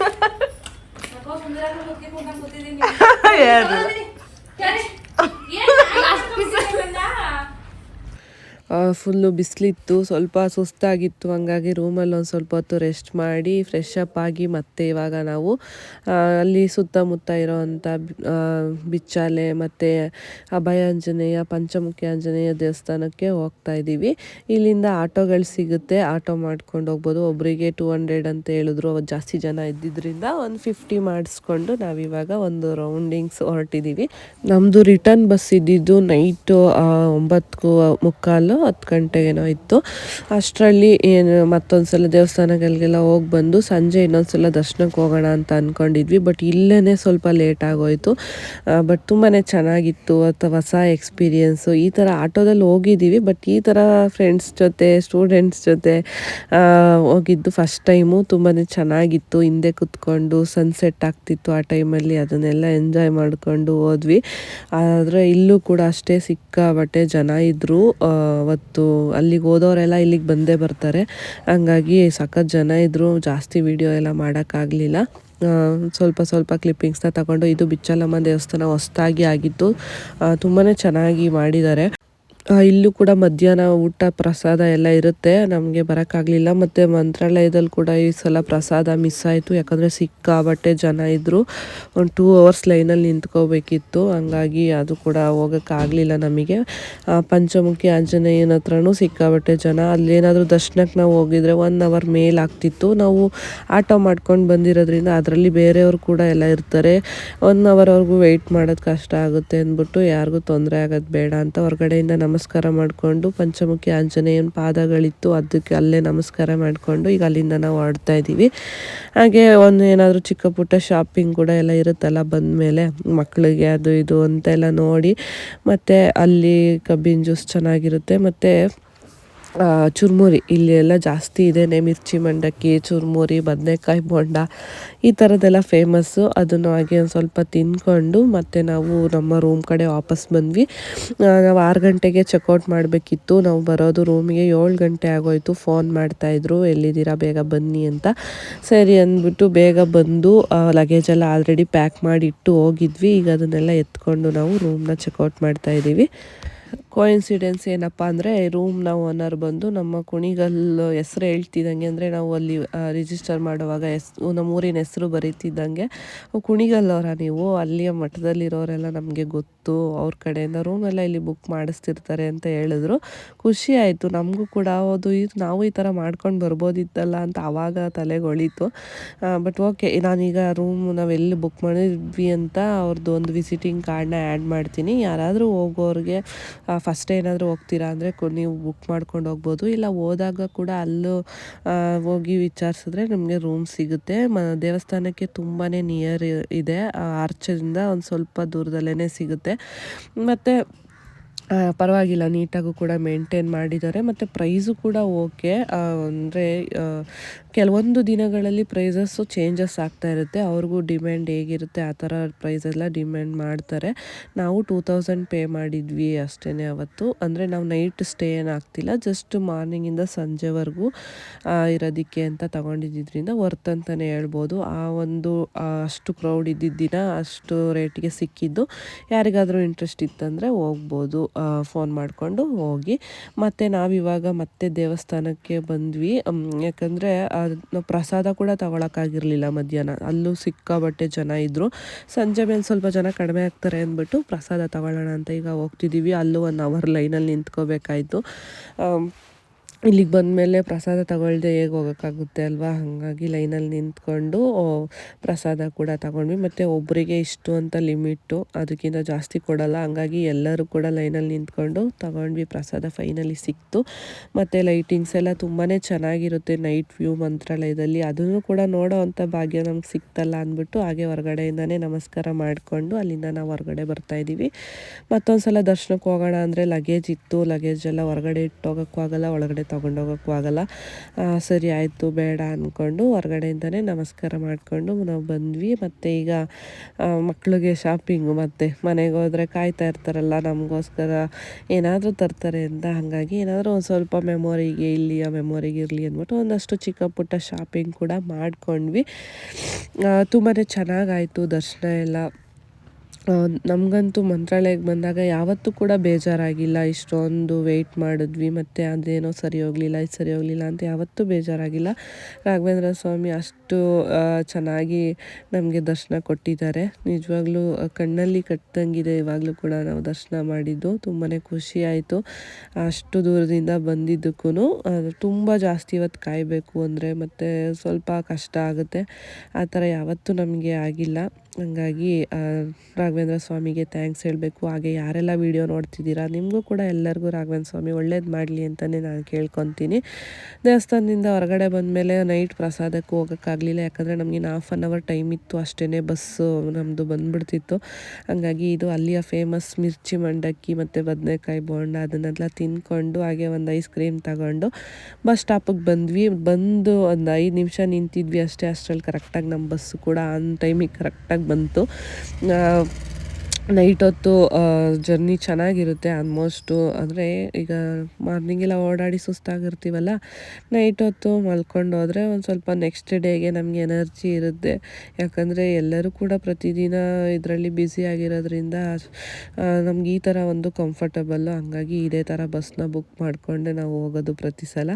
ಫುಲ್ಲು ಬಿಸಿಲಿತ್ತು. ಸ್ವಲ್ಪ ಸುಸ್ತಾಗಿತ್ತು. ಹಂಗಾಗಿ ರೂಮಲ್ಲಿ ಒಂದು ಸ್ವಲ್ಪ ಹೊತ್ತು ರೆಸ್ಟ್ ಮಾಡಿ ಫ್ರೆಶ್ ಅಪ್ ಆಗಿ ಮತ್ತೆ ಇವಾಗ ನಾವು ಅಲ್ಲಿ ಸುತ್ತಮುತ್ತ ಇರೋವಂಥ ಬಿಚ್ಚಾಲೆ ಮತ್ತು ಅಭಯಾಂಜನೇಯ ಪಂಚಮುಖಿ ಆಂಜನೇಯ ದೇವಸ್ಥಾನಕ್ಕೆ ಹೋಗ್ತಾ ಇದ್ದೀವಿ. ಇಲ್ಲಿಂದ ಆಟೋಗಳು ಸಿಗುತ್ತೆ. ಆಟೋ ಮಾಡ್ಕೊಂಡು ಹೋಗ್ಬೋದು. ಒಬ್ಬರಿಗೆ ಟೂ ಹಂಡ್ರೆಡ್ ಅಂತ ಹೇಳಿದ್ರು. ಜಾಸ್ತಿ ಜನ ಇದ್ದಿದ್ದರಿಂದ ಒಂದು ಫಿಫ್ಟಿ ಮಾಡಿಸ್ಕೊಂಡು ನಾವಿವಾಗ ಒಂದು ರೌಂಡಿಂಗ್ಸ್ ಹೊರಟಿದ್ದೀವಿ. ನಮ್ಮದು ರಿಟರ್ನ್ ಬಸ್ ಇದ್ದಿದ್ದು ನೈಟು ಒಂಬತ್ತು ಮುಕ್ಕಾಲು. ಹತ್ತು ಗಂಟೆಗೇನೋ ಇತ್ತು. ಅಷ್ಟರಲ್ಲಿ ಏನು ಮತ್ತೊಂದು ಸಲ ದೇವಸ್ಥಾನಗಳಿಗೆಲ್ಲ ಹೋಗಿ ಬಂದು ಸಂಜೆ ಇನ್ನೊಂದು ಸಲ ದರ್ಶನಕ್ಕೆ ಹೋಗೋಣ ಅಂತ ಅಂದ್ಕೊಂಡಿದ್ವಿ ಬಟ್ ಇಲ್ಲೇ ಸ್ವಲ್ಪ ಲೇಟ್ ಆಗೋಯ್ತು. ಬಟ್ ತುಂಬಾ ಚೆನ್ನಾಗಿತ್ತು. ಅಥವಾ ಹೊಸ ಎಕ್ಸ್ಪೀರಿಯೆನ್ಸು. ಈ ಥರ ಆಟೋದಲ್ಲಿ ಹೋಗಿದ್ದೀವಿ. ಬಟ್ ಈ ಥರ ಫ್ರೆಂಡ್ಸ್ ಜೊತೆ, ಸ್ಟೂಡೆಂಟ್ಸ್ ಜೊತೆ ಹೋಗಿದ್ದು ಫಸ್ಟ್ ಟೈಮು ತುಂಬಾ ಚೆನ್ನಾಗಿತ್ತು. ಹಿಂದೆ ಕುತ್ಕೊಂಡು ಸನ್ಸೆಟ್ ಆಗ್ತಿತ್ತು ಆ ಟೈಮಲ್ಲಿ. ಅದನ್ನೆಲ್ಲ ಎಂಜಾಯ್ ಮಾಡಿಕೊಂಡು ಹೋದ್ವಿ. ಆದರೆ ಇಲ್ಲೂ ಕೂಡ ಅಷ್ಟೇ ಸಿಕ್ಕಾಬಟ್ಟೆ ಜನ ಇದ್ದರು ಅವತ್ತು ಅಲ್ಲಿಗೆ ಹೋದವರೆಲ್ಲ ಇಲ್ಲಿಗೆ ಬಂದೇ ಬರ್ತಾರೆ. ಹಂಗಾಗಿ ಸಖತ್ ಜನ ಇದ್ದರು ಜಾಸ್ತಿ ವಿಡಿಯೋ ಎಲ್ಲ ಮಾಡೋಕ್ಕಾಗಲಿಲ್ಲ ಸ್ವಲ್ಪ ಸ್ವಲ್ಪ ಕ್ಲಿಪ್ಪಿಂಗ್ಸ್ನ ತಗೊಂಡು, ಇದು ಬಿಚ್ಚಲಮ್ಮ ದೇವಸ್ಥಾನ ಹೊಸ್ದಾಗಿ ಆಗಿತ್ತು ತುಂಬಾ ಚೆನ್ನಾಗಿ ಮಾಡಿದ್ದಾರೆ. ಇಲ್ಲೂ ಕೂಡ ಮಧ್ಯಾಹ್ನ ಊಟ, ಪ್ರಸಾದ ಎಲ್ಲ ಇರುತ್ತೆ. ನಮಗೆ ಬರೋಕ್ಕಾಗಲಿಲ್ಲ. ಮತ್ತು ಮಂತ್ರಾಲಯದಲ್ಲಿ ಕೂಡ ಈ ಸಲ ಪ್ರಸಾದ ಮಿಸ್ ಆಯಿತು. ಯಾಕಂದರೆ ಸಿಕ್ಕಾಬಟ್ಟೆ ಜನ ಇದ್ದರು ಒಂದು ಟೂ ಅವರ್ಸ್ ಲೈನಲ್ಲಿ ನಿಂತ್ಕೋಬೇಕಿತ್ತು. ಹಂಗಾಗಿ ಅದು ಕೂಡ ಹೋಗೋಕ್ಕಾಗಲಿಲ್ಲ ನಮಗೆ. ಪಂಚಮುಖಿ ಆಂಜನೇಯನ ಹತ್ರನೂ ಸಿಕ್ಕಾಬಟ್ಟೆ ಜನ. ಅಲ್ಲೇನಾದರೂ ದರ್ಶನಕ್ಕೆ ನಾವು ಹೋಗಿದ್ರೆ ಒನ್ ಅವರ್ ಮೇಲಾಗ್ತಿತ್ತು ನಾವು ಆಟೋ ಮಾಡ್ಕೊಂಡು ಬಂದಿರೋದ್ರಿಂದ ಅದರಲ್ಲಿ ಬೇರೆಯವರು ಕೂಡ ಎಲ್ಲ ಇರ್ತಾರೆ. ಒನ್ ಅವರ್ವರೆಗೂ ವೆಯ್ಟ್ ಮಾಡೋದು ಕಷ್ಟ ಆಗುತ್ತೆ ಅಂದ್ಬಿಟ್ಟು ಯಾರಿಗೂ ತೊಂದರೆ ಆಗೋದು ಬೇಡ ಅಂತ ಹೊರಗಡೆಯಿಂದ ನಮಸ್ಕಾರ ಮಾಡಿಕೊಂಡು ಪಂಚಮುಖಿ ಆಂಜನೇಯನ ಪಾದಗಳಿತ್ತು, ಅದಕ್ಕೆ ಅಲ್ಲೇ ನಮಸ್ಕಾರ ಮಾಡಿಕೊಂಡು ಈಗ ಅಲ್ಲಿಂದ ನಾವು ಆಡ್ತಾ ಇದ್ದೀವಿ. ಹಾಗೆ ಒಂದು ಏನಾದರೂ ಚಿಕ್ಕ ಪುಟ್ಟ ಶಾಪಿಂಗ್ ಕೂಡ ಎಲ್ಲ ಇರುತ್ತಲ್ಲ, ಬಂದಮೇಲೆ ಮಕ್ಕಳಿಗೆ ಅದು ಇದು ಅಂತೆಲ್ಲ ನೋಡಿ, ಮತ್ತು ಅಲ್ಲಿ ಕಬ್ಬಿನ ಜ್ಯೂಸ್ ಚೆನ್ನಾಗಿರುತ್ತೆ, ಮತ್ತು ಚುರ್ಮುರಿ. ಇಲ್ಲಿ ಎಲ್ಲ ಜಾಸ್ತಿ ಇದೇನೆ ಮಿರ್ಚಿ ಮಂಡಕ್ಕಿ, ಚುರ್ಮುರಿ, ಬದನೆಕಾಯಿ ಬೋಂಡ, ಈ ಥರದ್ದೆಲ್ಲ ಫೇಮಸ್ಸು ಅದನ್ನು ಹಾಗೆ ಒಂದು ಸ್ವಲ್ಪ ತಿಂದ್ಕೊಂಡು ಮತ್ತು ನಾವು ನಮ್ಮ ರೂಮ್ ಕಡೆ ವಾಪಸ್ ಬಂದ್ವಿ. ನಾವು ಆರು ಗಂಟೆಗೆ ಚೆಕ್ಔಟ್ ಮಾಡಬೇಕಿತ್ತು. ನಾವು ಬರೋದು ರೂಮಿಗೆ ಏಳು ಗಂಟೆ ಆಗೋಯ್ತು. ಫೋನ್ ಮಾಡ್ತಾಯಿದ್ರು ಎಲ್ಲಿದ್ದೀರಾ? ಬೇಗ ಬನ್ನಿ ಅಂತ. ಸರಿ ಅಂದ್ಬಿಟ್ಟು ಬೇಗ ಬಂದು ಲಗೇಜ್ ಎಲ್ಲ ಆಲ್ರೆಡಿ ಪ್ಯಾಕ್ ಮಾಡಿ ಇಟ್ಟು ಹೋಗಿದ್ವಿ. ಈಗ ಅದನ್ನೆಲ್ಲ ಎತ್ಕೊಂಡು ನಾವು ರೂಮ್ನ ಚೆಕ್ಔಟ್ ಮಾಡ್ತಾ ಇದ್ದೀವಿ ಕೋಇನ್ಸಿಡೆನ್ಸ್ ಏನಪ್ಪ ಅಂದರೆ ರೂಮ್ನ ಓನರ್ ಬಂದು ನಮ್ಮ ಕುಣಿಗಲ್ ಹೆಸ್ರು ಹೇಳ್ತಿದ್ದಂಗೆ ಅಂದರೆ ನಾವು ಅಲ್ಲಿ ರಿಜಿಸ್ಟರ್ ಮಾಡುವಾಗ ಎಸ್, ನಮ್ಮ ಊರಿನ ಹೆಸರು ಬರೀತಿದ್ದಂಗೆ ಕುಣಿಗಲ್ಲವರ ನೀವು ಅಲ್ಲಿಯ ಮಠದಲ್ಲಿರೋರೆಲ್ಲ ನಮಗೆ ಗೊತ್ತು, ಅವ್ರ ಕಡೆಯಿಂದ ರೂಮೆಲ್ಲ ಇಲ್ಲಿ ಬುಕ್ ಮಾಡಿಸ್ತಿರ್ತಾರೆ ಅಂತ ಹೇಳಿದ್ರು. ಖುಷಿ ಆಯಿತು, ನಮಗೂ ಕೂಡ ಅದು ಇದು ನಾವು ಈ ಥರ ಮಾಡ್ಕೊಂಡು ಬರ್ಬೋದಿತ್ತಲ್ಲ ಅಂತ ಆವಾಗ ತಲೆಗೆ ಹೊಳಿತು ಬಟ್ ಓಕೆ ನಾನೀಗ ರೂಮ್ ನಾವೆಲ್ಲಿ ಬುಕ್ ಮಾಡಿದ್ವಿ ಅಂತ ಅವ್ರದ್ದು ಒಂದು ವಿಸಿಟಿಂಗ್ ಕಾರ್ಡ್ನ ಆ್ಯಡ್ ಮಾಡ್ತೀನಿ. ಯಾರಾದರೂ ಹೋಗೋರಿಗೆ ಫಸ್ಟ್ ಏನಾದರೂ ಹೋಗ್ತೀರಾ ಅಂದರೆ ನೀವು ಬುಕ್ ಮಾಡ್ಕೊಂಡು ಹೋಗ್ಬೋದು. ಇಲ್ಲ ಹೋದಾಗ ಕೂಡ ಅಲ್ಲೂ ಹೋಗಿ ವಿಚಾರಿಸಿದ್ರೆ ನಮಗೆ ರೂಮ್ ಸಿಗುತ್ತೆ. ಮ, ದೇವಸ್ಥಾನಕ್ಕೆ ತುಂಬಾ ನಿಯರ್ ಇದೆ. ಆರ್ಚರಿಂದ ಒಂದು ಸ್ವಲ್ಪ ದೂರದಲ್ಲೇ ಸಿಗುತ್ತೆ. ಮತ್ತು ಪರವಾಗಿಲ್ಲ ನೀಟಾಗೂ ಕೂಡ ಮೇಂಟೈನ್ ಮಾಡಿದ್ದಾರೆ. ಮತ್ತು ಪ್ರೈಸು ಕೂಡ ಓಕೆ ಅಂದರೆ ಕೆಲವೊಂದು ದಿನಗಳಲ್ಲಿ ಪ್ರೈಸಸ್ಸು ಚೇಂಜಸ್ ಆಗ್ತಾ ಇರುತ್ತೆ. ಅವ್ರಿಗೂ ಡಿಮ್ಯಾಂಡ್ ಹೇಗಿರುತ್ತೆ, ಆ ಥರ ಪ್ರೈಸ್ ಎಲ್ಲ ಡಿಮ್ಯಾಂಡ್ ಮಾಡ್ತಾರೆ. ನಾವು ಟೂ ತೌಸಂಡ್ ಪೇ ಮಾಡಿದ್ವಿ ಅಷ್ಟೇ ಅವತ್ತು. ಅಂದರೆ ನಾವು ನೈಟ್ ಸ್ಟೇ ಏನು ಆಗ್ತಿಲ್ಲ ಜಸ್ಟ್ ಮಾರ್ನಿಂಗಿಂದ ಸಂಜೆವರೆಗೂ ಇರೋದಕ್ಕೆ ಅಂತ ತಗೊಂಡಿದ್ದಿದ್ರಿಂದ ವರ್ತ್ ಅಂತಲೇ ಹೇಳ್ಬೋದು. ಆ ಒಂದು ಅಷ್ಟು ಕ್ರೌಡ್ ಇದ್ದಿದ್ದ ದಿನ ಅಷ್ಟು ರೇಟಿಗೆ ಸಿಕ್ಕಿದ್ದು. ಯಾರಿಗಾದರೂ ಇಂಟ್ರೆಸ್ಟ್ ಇತ್ತಂದರೆ ಹೋಗ್ಬೋದು. ಫೋನ್ ಮಾಡಿಕೊಂಡು ಹೋಗಿ. ಮತ್ತು ನಾವಿವಾಗ ಮತ್ತೆ ದೇವಸ್ಥಾನಕ್ಕೆ ಬಂದ್ವಿ. ಯಾಕಂದರೆ ಪ್ರಸಾದ ಕೂಡ ತಗೊಳಕ್ಕಾಗಿರಲಿಲ್ಲ ಮಧ್ಯಾಹ್ನ. ಅಲ್ಲೂ ಸಿಕ್ಕಾಬಟ್ಟೆ ಜನ ಇದ್ದರು ಸಂಜೆ ಮೇಲೆ ಸ್ವಲ್ಪ ಜನ ಕಡಿಮೆ ಆಗ್ತಾರೆ ಅಂದ್ಬಿಟ್ಟು ಪ್ರಸಾದ ತಗೊಳ್ಳೋಣ ಅಂತ ಈಗ ಹೋಗ್ತಿದ್ದೀವಿ ಅಲ್ಲೂ ಒನ್ ಅವರ್ ಲೈನಲ್ಲಿ ನಿಂತ್ಕೋಬೇಕಾಯ್ತು. ಇಲ್ಲಿಗೆ ಬಂದಮೇಲೆ ಪ್ರಸಾದ ತಗೊಳ್ದೆ ಹೇಗೆ ಹೋಗೋಕ್ಕಾಗುತ್ತೆ ಅಲ್ವಾ? ಹಾಗಾಗಿ ಲೈನಲ್ಲಿ ನಿಂತ್ಕೊಂಡು ಪ್ರಸಾದ ಕೂಡ ತಗೊಂಡ್ವಿ. ಮತ್ತು ಒಬ್ಬರಿಗೆ ಇಷ್ಟು ಅಂತ ಲಿಮಿಟ್ಟು, ಅದಕ್ಕಿಂತ ಜಾಸ್ತಿ ಕೊಡಲ್ಲ. ಹಂಗಾಗಿ ಎಲ್ಲರೂ ಕೂಡ ಲೈನಲ್ಲಿ ನಿಂತ್ಕೊಂಡು ತಗೊಂಡ್ವಿ ಪ್ರಸಾದ ಫೈನಲಿ ಸಿಕ್ತು. ಮತ್ತು ಲೈಟಿಂಗ್ಸ್ ಎಲ್ಲ ತುಂಬಾ ಚೆನ್ನಾಗಿರುತ್ತೆ ನೈಟ್ ವ್ಯೂ ಮಂತ್ರಾಲಯದಲ್ಲಿ. ಅದನ್ನು ಕೂಡ ನೋಡೋ ಅಂಥ ಭಾಗ್ಯ ನಮ್ಗೆ ಸಿಕ್ತಲ್ಲ ಅಂದ್ಬಿಟ್ಟು ಹಾಗೆ ಹೊರಗಡೆಯಿಂದನೇ ನಮಸ್ಕಾರ ಮಾಡಿಕೊಂಡು ಅಲ್ಲಿಂದ ನಾವು ಹೊರಗಡೆ ಬರ್ತಾ ಇದ್ದೀವಿ. ಮತ್ತೊಂದು ಸಲ ದರ್ಶನಕ್ಕೆ ಹೋಗೋಣ ಅಂದರೆ ಲಗೇಜ್ ಇತ್ತು. ಲಗೇಜ್ ಎಲ್ಲ ಹೊರಗಡೆ ಇಟ್ಟು ಹೋಗೋಕ್ಕೂ ಆಗಲ್ಲ ಒಳಗಡೆ ತೊಗೊಂಡೋಗೋಕ್ಕೂ ಆಗಲ್ಲ. ಸರಿ ಆಯಿತು, ಬೇಡ ಅಂದ್ಕೊಂಡು ಹೊರಗಡೆಯಿಂದನೇ ನಮಸ್ಕಾರ ಮಾಡಿಕೊಂಡು ನಾವು ಬಂದ್ವಿ. ಮತ್ತು ಈಗ ಮಕ್ಕಳಿಗೆ ಶಾಪಿಂಗು ಮತ್ತು ಮನೆಗೆ ಹೋದರೆ ಕಾಯ್ತಾ ಇರ್ತಾರಲ್ಲ, ನಮಗೋಸ್ಕರ ಏನಾದರೂ ತರ್ತಾರೆ ಅಂತ. ಹಾಗಾಗಿ ಏನಾದರೂ ಒಂದು ಸ್ವಲ್ಪ ಮೆಮೊರಿಗೆ ಇಲ್ಲಿಯ ಮೆಮೊರಿಗೆ ಇರಲಿ ಅಂದ್ಬಿಟ್ಟು ಒಂದಷ್ಟು ಚಿಕ್ಕ ಪುಟ್ಟ ಶಾಪಿಂಗ್ ಕೂಡ ಮಾಡಿಕೊಂಡ್ವಿ. ತುಂಬಾ ಚೆನ್ನಾಗಾಯಿತು ದರ್ಶನ ಎಲ್ಲ. ನಮಗಂತೂ ಮಂತ್ರಾಲಯಕ್ಕೆ ಬಂದಾಗ ಯಾವತ್ತೂ ಕೂಡ ಬೇಜಾರಾಗಿಲ್ಲ, ಇಷ್ಟೊಂದು ವೆಯ್ಟ್ ಮಾಡಿದ್ವಿ, ಮತ್ತು ಅದೇನೋ ಸರಿ ಹೋಗಲಿಲ್ಲ, ಇದು ಸರಿ ಹೋಗಲಿಲ್ಲ ಅಂತ ಯಾವತ್ತೂ ಬೇಜಾರಾಗಿಲ್ಲ. ರಾಘವೇಂದ್ರ ಸ್ವಾಮಿ ಅಷ್ಟು ಚೆನ್ನಾಗಿ ನಮಗೆ ದರ್ಶನ ಕೊಟ್ಟಿದ್ದಾರೆ. ನಿಜವಾಗ್ಲೂ ಕಣ್ಣಲ್ಲಿ ಕಟ್ಟಂಗಿದೆ ಇವಾಗಲೂ ಕೂಡ ನಾವು ದರ್ಶನ ಮಾಡಿದ್ದು. ತುಂಬಾ ಖುಷಿ ಆಯಿತು. ಅಷ್ಟು ದೂರದಿಂದ ಬಂದಿದ್ದಕ್ಕೂ ತುಂಬ ಜಾಸ್ತಿ ಇವತ್ತು ಕಾಯಬೇಕು ಅಂದರೆ ಮತ್ತು ಸ್ವಲ್ಪ ಕಷ್ಟ ಆಗುತ್ತೆ. ಆ ಥರ ಯಾವತ್ತೂ ನಮಗೆ ಆಗಿಲ್ಲ. ಹಂಗಾಗಿ ರಾಘವೇಂದ್ರ ಸ್ವಾಮಿಗೆ ಥ್ಯಾಂಕ್ಸ್ ಹೇಳಬೇಕು. ಹಾಗೆ ಯಾರೆಲ್ಲ ವೀಡಿಯೋ ನೋಡ್ತಿದ್ದೀರಾ, ನಿಮಗೂ ಕೂಡ ಎಲ್ಲರಿಗೂ ರಾಘವೇಂದ್ರ ಸ್ವಾಮಿ ಒಳ್ಳೇದು ಮಾಡಲಿ ಅಂತಲೇ ನಾನು ಕೇಳ್ಕೊತೀನಿ. ದೇವಸ್ಥಾನದಿಂದ ಹೊರಗಡೆ ಬಂದಮೇಲೆ ನೈಟ್ ಪ್ರಸಾದಕ್ಕೆ ಹೋಗೋಕ್ಕಾಗಲಿಲ್ಲ. ಯಾಕಂದರೆ ನಮಗೆ ಇನ್ನು ಹಾಫ್ ಆನ್ ಅವರ್ ಟೈಮ್ ಇತ್ತು ಅಷ್ಟೇ ಬಸ್ಸು ನಮ್ಮದು ಬಂದ್ಬಿಡ್ತಿತ್ತು. ಹಂಗಾಗಿ ಇದು ಅಲ್ಲಿಯ ಫೇಮಸ್ ಮಿರ್ಚಿ ಮಂಡಕ್ಕಿ ಮತ್ತು ಬದನೆಕಾಯಿ ಬೋಂಡ ಅದನ್ನೆಲ್ಲ ತಿಂದ್ಕೊಂಡು ಹಾಗೆ ಒಂದು ಐಸ್ ಕ್ರೀಮ್ ತಗೊಂಡು ಬಸ್ ಸ್ಟಾಪಿಗೆ ಬಂದ್ವಿ. ಬಂದು ಒಂದು ಐದು ನಿಮಿಷ ನಿಂತಿದ್ವಿ ಅಷ್ಟೇ. ಅಷ್ಟರಲ್ಲಿ ಕರೆಕ್ಟಾಗಿ ನಮ್ಮ ಬಸ್ಸು ಕೂಡ ಆನ್ ಟೈಮಿಗೆ ಕರೆಕ್ಟಾಗಿ ಬಂತು. ನೈಟ್ ಹೊತ್ತು ಜರ್ನಿ ಚೆನ್ನಾಗಿರುತ್ತೆ ಆಲ್ಮೋಸ್ಟು. ಅಂದರೆ ಈಗ ಮಾರ್ನಿಂಗೆಲ್ಲ ಓಡಾಡಿ ಸುಸ್ತಾಗಿರ್ತೀವಲ್ಲ, ನೈಟ್ ಹೊತ್ತು ಮಲ್ಕೊಂಡು ಹೋದರೆ ಒಂದು ಸ್ವಲ್ಪ ನೆಕ್ಸ್ಟ್ ಡೇಗೆ ನಮಗೆ ಎನರ್ಜಿ ಇರುತ್ತೆ. ಯಾಕಂದರೆ ಎಲ್ಲರೂ ಕೂಡ ಪ್ರತಿದಿನ ಇದರಲ್ಲಿ ಬ್ಯುಸಿ ಆಗಿರೋದ್ರಿಂದ ನಮ್ಗೆ ಈ ಥರ ಒಂದು ಕಂಫರ್ಟಬಲ್ಲು ಹಂಗಾಗಿ ಇದೇ ಥರ ಬಸ್ನ ಬುಕ್ ಮಾಡಿಕೊಂಡೆ ನಾವು ಹೋಗೋದು ಪ್ರತಿ ಸಲ.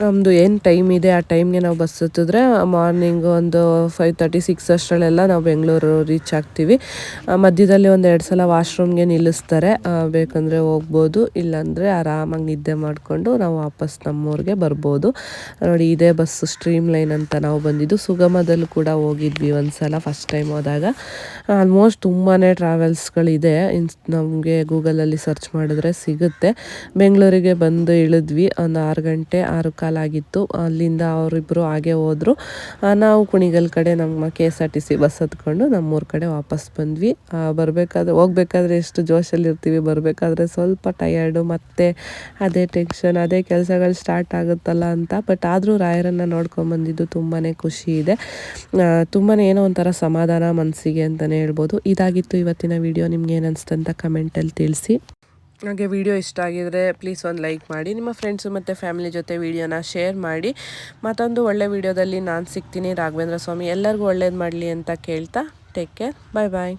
ನಮ್ಮದು ಏನು ಟೈಮ್ ಇದೆ, ಆ ಟೈಮ್ಗೆ ನಾವು ಬಸ್ ಹತ್ತಿದ್ರೆ ಮಾರ್ನಿಂಗ್ ಒಂದು ಫೈವ್ ತರ್ಟಿ ಸಿಕ್ಸ್ ಅಷ್ಟರಲ್ಲೆಲ್ಲ ನಾವು ಬೆಂಗಳೂರು ರೀಚ್ ಆಗ್ತೀವಿ. ಮಧ್ಯದಲ್ಲಿ ಒಂದು ಎರಡು ಸಲ ವಾಶ್ರೂಮ್ಗೆ ನಿಲ್ಲಿಸ್ತಾರೆ. ಬೇಕಂದರೆ ಹೋಗ್ಬೋದು, ಇಲ್ಲಾಂದರೆ ಆರಾಮಾಗಿ ನಿದ್ದೆ ಮಾಡಿಕೊಂಡು ನಾವು ವಾಪಸ್ ನಮ್ಮೂರಿಗೆ ಬರ್ಬೋದು. ನೋಡಿ, ಇದೇ ಬಸ್ ಸ್ಟ್ರೀಮ್ ಲೈನ್ ಅಂತ ನಾವು ಬಂದಿದ್ದು. ಸುಗಮದಲ್ಲೂ ಕೂಡ ಹೋಗಿದ್ವಿ ಒಂದು ಸಲ ಫಸ್ಟ್ ಟೈಮ್ ಹೋದಾಗ. ಆಲ್ಮೋಸ್ಟ್ ತುಂಬಾ ಟ್ರಾವೆಲ್ಸ್ಗಳಿದೆ ಇನ್ಸ್, ನಮಗೆ ಗೂಗಲಲ್ಲಿ ಸರ್ಚ್ ಮಾಡಿದ್ರೆ ಸಿಗುತ್ತೆ. ಬೆಂಗಳೂರಿಗೆ ಬಂದು ಇಳಿದ್ವಿ. ಒಂದು ಆರು ಗಂಟೆ, ಆರು ಕಾಲಾಗಿತ್ತು ಅಲ್ಲಿಂದ ಅವರಿಬ್ಬರು ಹಾಗೆ ಹೋದರು. ನಾವು ಕುಣಿಗಲ್ ಕಡೆ ನಮ್ಮ K S R T C bus ಹತ್ಕೊಂಡು ನಮ್ಮೂರ ಕಡೆ ವಾಪಸ್ ಬಂದ್ವಿ. ಬರಬೇಕಾದ್ರೆ, ಹೋಗ್ಬೇಕಾದ್ರೆ ಎಷ್ಟು ಜೋಶಲ್ಲಿ ಇರ್ತೀವಿ, ಬರಬೇಕಾದ್ರೆ ಸ್ವಲ್ಪ ಟಯರ್ಡು ಮತ್ತು ಅದೇ ಟೆನ್ಷನ್ ಅದೇ ಕೆಲಸಗಳು ಸ್ಟಾರ್ಟ್ ಆಗುತ್ತಲ್ಲ ಅಂತ. ಬಟ್ ಆದರೂ ರಾಯರನ್ನು ನೋಡ್ಕೊಂಬಂದಿದ್ದು ತುಂಬಾ ಖುಷಿ ಇದೆ. ತುಂಬಾ ಏನೋ ಒಂಥರ ಸಮಾಧಾನ ಮನಸ್ಸಿಗೆ ಅಂತಲೇ ಹೇಳ್ಬೋದು. ಇದಾಗಿತ್ತು ಇವತ್ತಿನ ವಿಡಿಯೋ ನಿಮ್ಗೆ ಏನು ಅನಿಸ್ತು ಅಂತ ಕಮೆಂಟಲ್ಲಿ ತಿಳಿಸಿ. ಹಾಗೆ ವಿಡಿಯೋ ಇಷ್ಟ ಆಗಿದ್ರೆ ಪ್ಲೀಸ್ ಒಂದು ಲೈಕ್ ಮಾಡಿ, ನಿಮ್ಮ ಫ್ರೆಂಡ್ಸು ಮತ್ತು ಫ್ಯಾಮಿಲಿ ಜೊತೆ ವಿಡಿಯೋನ ಶೇರ್ ಮಾಡಿ. ಮತ್ತೊಂದು ಒಳ್ಳೆ ವಿಡಿಯೋದಲ್ಲಿ ನಾನು ಸಿಗ್ತೀನಿ ರಾಘವೇಂದ್ರ ಸ್ವಾಮಿ. ಎಲ್ಲರಿಗೂ ಒಳ್ಳೇದು ಮಾಡಲಿ ಅಂತ ಕೇಳ್ತಾ ಟೇಕ್ ಕೇರ್ ಬಾಯ್ ಬಾಯ್